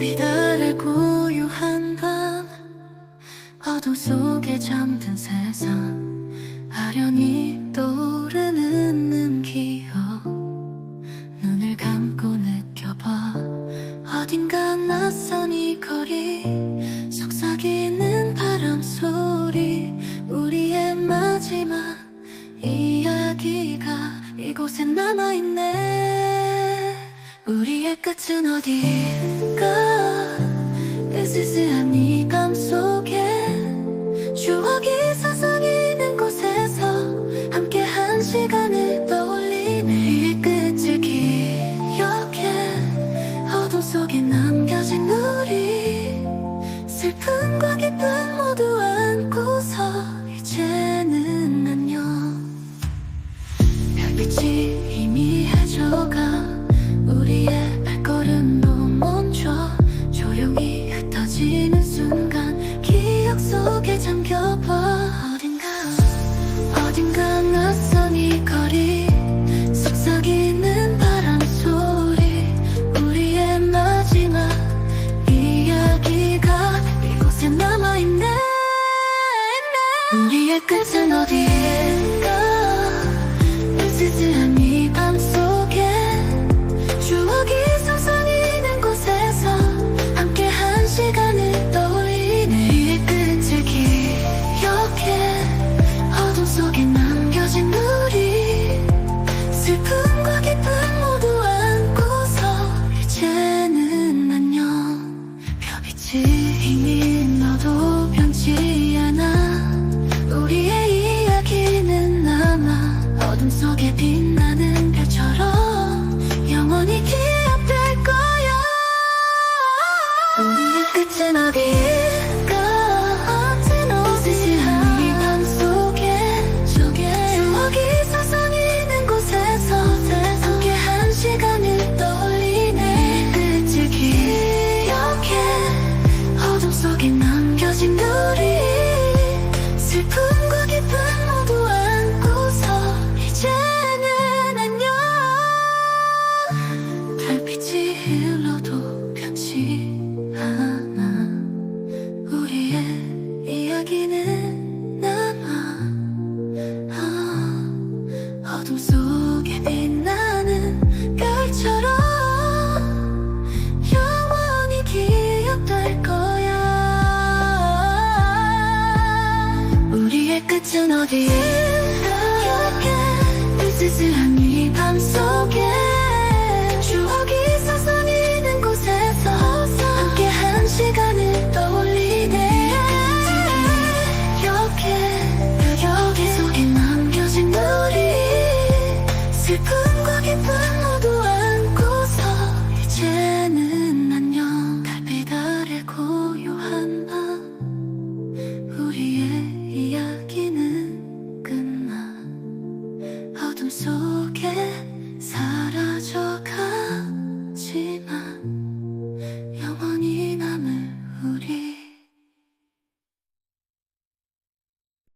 비달의 고요한 밤 어둠 속에 잠든 세상 아련히 떠오르는 음 기억 눈을 감고 느껴봐. 어딘가 낯선 이 거리 속삭이는 바람 소리 우리의 마지막 이야기가 이곳에 남아있네. 우리의 끝은 어디일까? 으스스한 이밤 속에 추억이 서성이는 곳에서 함께한 시간을 떠올리네 이 끝을 기억해. 어둠 속에 남겨진 우리 슬픔과 기쁨 모두 안고서 이제는 안녕. 별빛이 끝은 어디일 어둠 속에 빛나는 별처럼 영원히 기억될 거야. 우리의 끝은 어디일